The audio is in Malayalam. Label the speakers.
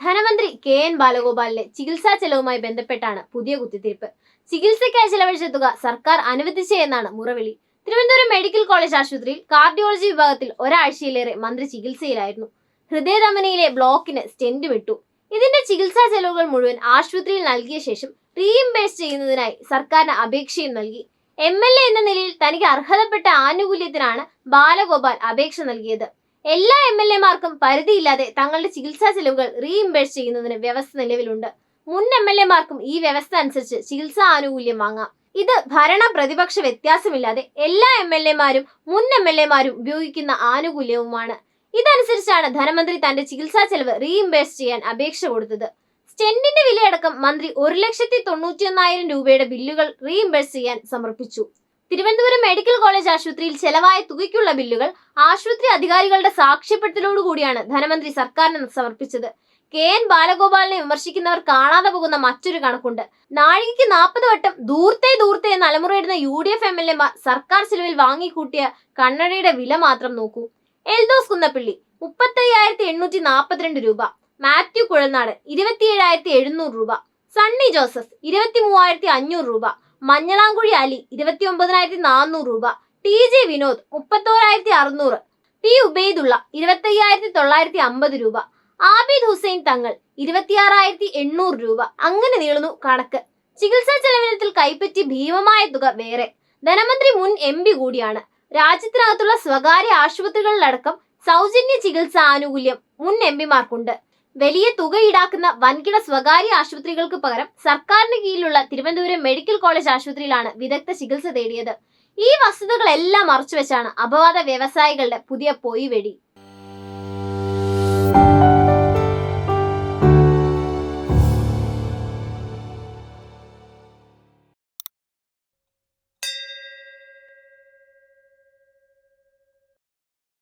Speaker 1: ധനമന്ത്രി കെ എൻ ബാലഗോപാലിന്റെ ചികിത്സാ ചെലവുമായി ബന്ധപ്പെട്ടാണ് പുതിയ കുത്തിത്തിരിപ്പ്. ചികിത്സയ്ക്കായി ചെലവഴിച്ച തുക സർക്കാർ അനുവദിച്ചെന്നാണ് മുറവിളി. തിരുവനന്തപുരം മെഡിക്കൽ കോളേജ് ആശുപത്രിയിൽ കാർഡിയോളജി വിഭാഗത്തിൽ ഒരാഴ്ചയിലേറെ മന്ത്രി ചികിത്സയിലായിരുന്നു. ഹൃദയധമനിയിലെ ബ്ലോക്കിന് സ്റ്റെന്റ് വിട്ടു. ഇതിന്റെ ചികിത്സാ ചെലവുകൾ മുഴുവൻ ആശുപത്രിയിൽ നൽകിയ ശേഷം റീഇംബേഴ്സ് ചെയ്യുന്നതിനായി സർക്കാരിന് അപേക്ഷയും നൽകി. എം എൽ എ എന്ന നിലയിൽ തനിക്ക് അർഹതപ്പെട്ട ആനുകൂല്യത്തിനാണ് ബാലഗോപാൽ അപേക്ഷ നൽകിയത്. എല്ലാ എം എൽ എമാർക്കും പരിധിയില്ലാതെ തങ്ങളുടെ ചികിത്സാ ചെലവുകൾ റീഇംബേഴ്സ് ചെയ്യുന്നതിന് വ്യവസ്ഥ നിലവിലുണ്ട്. മുൻ എം എൽ എമാർക്കും ഈ വ്യവസ്ഥ അനുസരിച്ച് ചികിത്സാ ആനുകൂല്യം വാങ്ങാം. ഇത് ഭരണ പ്രതിപക്ഷ വ്യത്യാസമില്ലാതെ എല്ലാ എം എൽ എമാരും മുൻ എം എൽ എമാരും ഉപയോഗിക്കുന്ന ആനുകൂല്യവുമാണ്. ഇതനുസരിച്ചാണ് ധനമന്ത്രി തന്റെ ചികിത്സാ ചെലവ് റീഇംബേഴ്സ് ചെയ്യാൻ അപേക്ഷ കൊടുത്തത്. സ്റ്റെന്റിന്റെ വിലയടക്കം മന്ത്രി ഒരു ലക്ഷത്തി തൊണ്ണൂറ്റി ഒന്നായിരം രൂപയുടെ ബില്ലുകൾ റീഇംബേഴ്സ് ചെയ്യാൻ സമർപ്പിച്ചു. തിരുവനന്തപുരം മെഡിക്കൽ കോളേജ് ആശുപത്രിയിൽ ചെലവായ തുകയ്ക്കുള്ള ബില്ലുകൾ ആശുപത്രി അധികാരികളുടെ സാക്ഷ്യപ്പെടുത്തലോടുകൂടിയാണ് ധനമന്ത്രി സർക്കാരിന് സമർപ്പിച്ചത്. കെ എൻ ബാലഗോപാലിനെ വിമർശിക്കുന്നവർ കാണാതെ പോകുന്ന മറ്റൊരു കണക്കുണ്ട്. നാഴികയ്ക്ക് നാൽപ്പത് വട്ടം ദൂർത്തേ ദൂർത്തേ എന്ന് അലമുറയിടുന്ന U D F M L എമാർ സർക്കാർ ചെലവിൽ വാങ്ങിക്കൂട്ടിയ കണ്ണടയുടെ വില മാത്രം നോക്കൂ. എൽദോസ് കുന്നപ്പള്ളി മുപ്പത്തയ്യായിരത്തി എണ്ണൂറ്റി നാൽപ്പത്തിരണ്ട് രൂപ. മാത്യു കുഴൽനാട് ഇരുപത്തിയേഴായിരത്തി എഴുന്നൂറ് രൂപ. സണ്ണി ജോസഫ് ഇരുപത്തി മൂവായിരത്തി അഞ്ഞൂറ് രൂപ. മഞ്ഞളാങ്കുഴി അലി ഇരുപത്തി ഒമ്പതിനായിരത്തി നാനൂറ് രൂപ. ടി ജെ വിനോദ് മുപ്പത്തോരായിരത്തി അറുന്നൂറ് പി ഉബൈദുള്ള ഇരുപത്തയ്യായിരത്തി തൊള്ളായിരത്തി അമ്പത് രൂപ. ആബിദ് ഹുസൈൻ തങ്ങൾ ഇരുപത്തിയാറായിരത്തി എണ്ണൂറ് രൂപ. അങ്ങനെ നീളുന്നു കണക്ക്. ചികിത്സാ ചെലവിനത്തിൽ കൈപ്പറ്റി ഭീമമായ തുക വേറെ. ധനമന്ത്രി മുൻ എം പി കൂടിയാണ്. രാജ്യത്തിനകത്തുള്ള സ്വകാര്യ ആശുപത്രികളിലടക്കം സൗജന്യ ചികിത്സാ ആനുകൂല്യം മുൻ എം പിമാർക്കുണ്ട്. വലിയ തുക ഈടാക്കുന്ന വൻകിട സ്വകാര്യ ആശുപത്രികൾക്ക് പകരം സർക്കാരിന് കീഴിലുള്ള തിരുവനന്തപുരം മെഡിക്കൽ കോളേജ് ആശുപത്രിയിലാണ് വിദഗ്ധ ചികിത്സ തേടിയത്. ഈ വസ്തുതകളെല്ലാം മറച്ചുവെച്ചാണ് അപവാദ വ്യവസായികളുടെ പുതിയ പൊയ്വെടി.